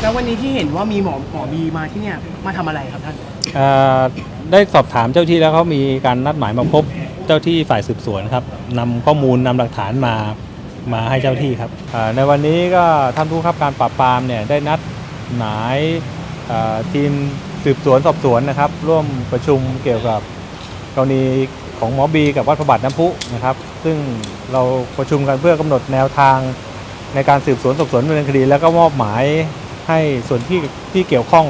แล้ววันนี้ที่เห็นว่ามีหมอหมอบีมาที่เนี่ยมาทำอะไรครับท่าน เอ่อได้สอบถามเจ้าที่แล้วเขามีการนัดหมายมาพบเจ้าที่ฝ่ายสืบสวนครับนำข้อมูลนำหลักฐานมามาให้เจ้าที่ครับเอ่อในวันนี้ก็ท่านผู้บังคับการปราบปรามเนี่ยได้นัดหมายเอ่อทีมสืบสวนสอบสวนนะครับ ร่วมประชุมเกี่ยวกับกรณีของหมอบีกับวัดพระบาทน้ำพุนะครับ ซึ่งเราประชุมกันเพื่อกำหนดแนวทางในการสืบสวนสอบสวนดำเนินคดี แล้วก็มอบหมาย ให้ส่วนที่ที่เกี่ยวข้อง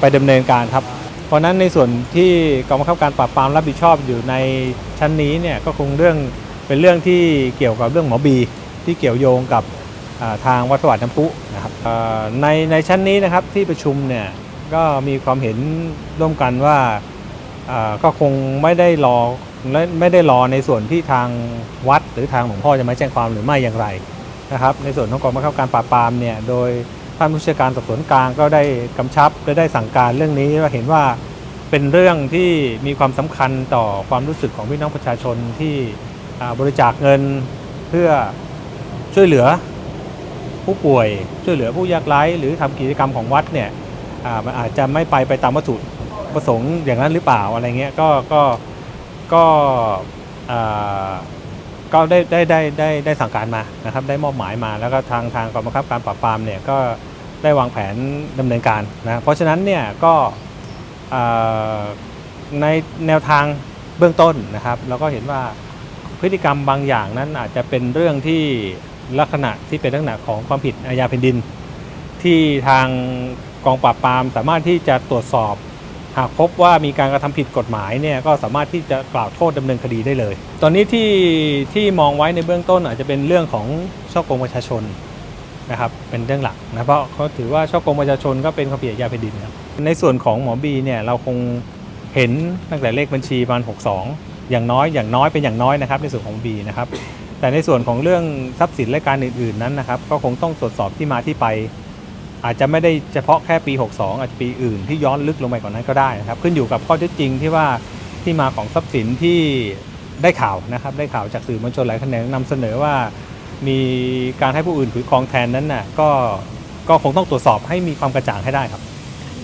ไปดำเนินการครับ เพราะนั้นในส่วนที่กองบังคับการปราบปรามรับผิดชอบอยู่ในชั้นนี้เนี่ยก็คงเรื่องเป็นเรื่องที่เกี่ยวกับเรื่องหมอบี ที่เกี่ยวโยงกับทางวัดสวัสดิ์น้ำพุนะครับในในชั้นนี้นะครับที่ประชุมเนี่ยก็มีความเห็นร่วมกันว่าก็คงไม่ได้รอไม่ไม่ได้รอในส่วนที่ทางวัดหรือทางหลวงพ่อจะมาแจ้งความหรือไม่อย่างไรนะครับ ในส่วนของกองบังคับการปราบปรามเนี่ยโดย ท่านผู้บัญชาการสอบสวนกลางก็ได้กำชับและได้สั่งการเรื่องนี้ว่าเห็นว่าเป็นเรื่องที่มีความสำคัญต่อความรู้สึกของพี่น้องประชาชนที่บริจาคเงินเพื่อช่วยเหลือผู้ป่วย ช่วยเหลือผู้ยากไร้หรือทำกิจกรรมของวัดเนี่ยมันอาจจะไม่ไปไปตามวัตถุประสงค์อย่างนั้นหรือเปล่าอะไรเงี้ยก็ก็ก็อ่า ก็ได้ได้ได้ได้ได้สั่งการมานะครับ ได้มอบหมายมาแล้วก็ทางทางกองบังคับการปราบปรามเนี่ยก็ได้วางแผนดำเนินการนะเพราะฉะนั้นเนี่ยก็ในแนวทางเบื้องต้นนะครับเราก็เห็นว่าพฤติกรรมบางอย่างนั้นอาจจะเป็นเรื่องที่ลักษณะที่เป็นลักษณะของความผิดอาญาแผ่นดิน ที่ทางกองปราบปรามสามารถที่จะตรวจสอบ หากพบว่ามีการกระทำผิดกฎหมายเนี่ยก็สามารถที่จะกล่าวโทษดำเนินคดีได้เลย ตอนนี้ที่ที่มองไว้ในเบื้องต้นอาจจะเป็นเรื่องของช่อโกงประชาชนนะครับเป็นเรื่องหลักนะเพราะเขาถือว่าช่อโกงประชาชนก็เป็นความผิดอาญาแผ่นดินครับในส่วนของหมอบีเนี่ยเราคงเห็นตั้งแต่เลขบัญชีประมาณ62 อย่างน้อยอย่างน้อยเป็นอย่างน้อยนะครับในส่วนของบีนะครับแต่ในส่วนของเรื่องทรัพย์สินและการอื่นๆนั้นนะครับ ก็คงต้องตรวจสอบที่มาที่ไป อาจจะไม่ได้เฉพาะแค่ปี 62 อาจจะปีอื่นที่ย้อนลึกลงไปกว่านั้นก็ได้นะครับ ขึ้นอยู่กับข้อเท็จจริงที่ว่าที่มาของทรัพย์สินที่ได้ข่าวนะครับ ได้ข่าวจากสื่อมวลชนหลายแขนงนำเสนอว่ามีการให้ผู้อื่นถือครองแทนนั้นน่ะก็ก็คงต้องตรวจสอบให้มีความกระจ่างให้ได้ครับ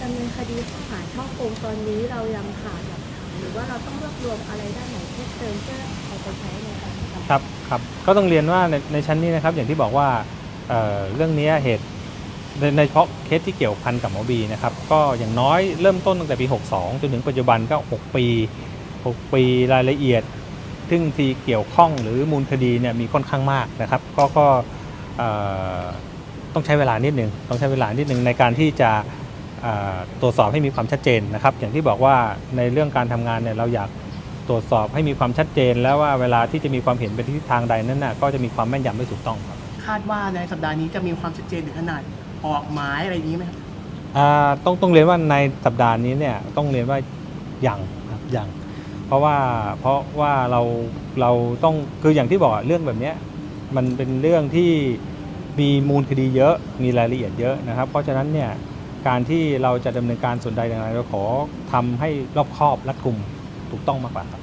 ดำเนินคดีข้อหาช่อโกงตอนนี้เรายังขาดหลักฐานหรือว่าเราต้องรวบรวมอะไรด้านไหนเพิ่มเติมเพื่อเอาไปใช้ในการทำครับครับก็ต้องเรียนว่าในในชั้นนี้นะครับอย่างที่บอกว่าเอ่อเรื่องนี้เหตุ ในในเฉพาะเคสที่เกี่ยวพันกับหมอบีนะครับก็อย่างน้อยเริ่มต้นตั้งแต่ปี 62 จนถึงปัจจุบันก็ 6 ปี 6 ปีรายละเอียดซึ่งที่เกี่ยวข้องหรือมูลคดีเนี่ยมีค่อนข้างมากนะครับก็ก็ต้องใช้เวลานิดหนึ่งต้องใช้เวลานิดหนึ่งในการที่จะตรวจสอบให้มีความชัดเจนนะครับ อย่างที่บอกว่าในเรื่องการทำงานเนี่ยเราอยากตรวจสอบให้มีความชัดเจน แล้วว่าเวลาที่จะมีความเห็นไปทิศทางใดนั้นน่ะก็จะมีความแม่นยำไม่ถูกต้องครับคาดว่าในสัปดาห์นี้จะมีความชัดเจนถึงขนาด ออกหมายอะไรอย่างนี้ไหมครับ อ่าต้องต้องเรียนว่าในสัปดาห์นี้เนี่ยต้องเรียนว่าอยังครับอยังเพราะว่าเพราะว่าเราเราต้องคืออย่างที่บอกอะเรื่องแบบเนี้ยมันเป็นเรื่องที่มีมูลคดีเยอะมีรายละเอียดเยอะนะครับ เพราะฉะนั้นเนี่ยการที่เราจะดำเนินการส่วนใดอย่างไรเราขอทำให้รอบคอบรัดกุมถูกต้องมากกว่าครับ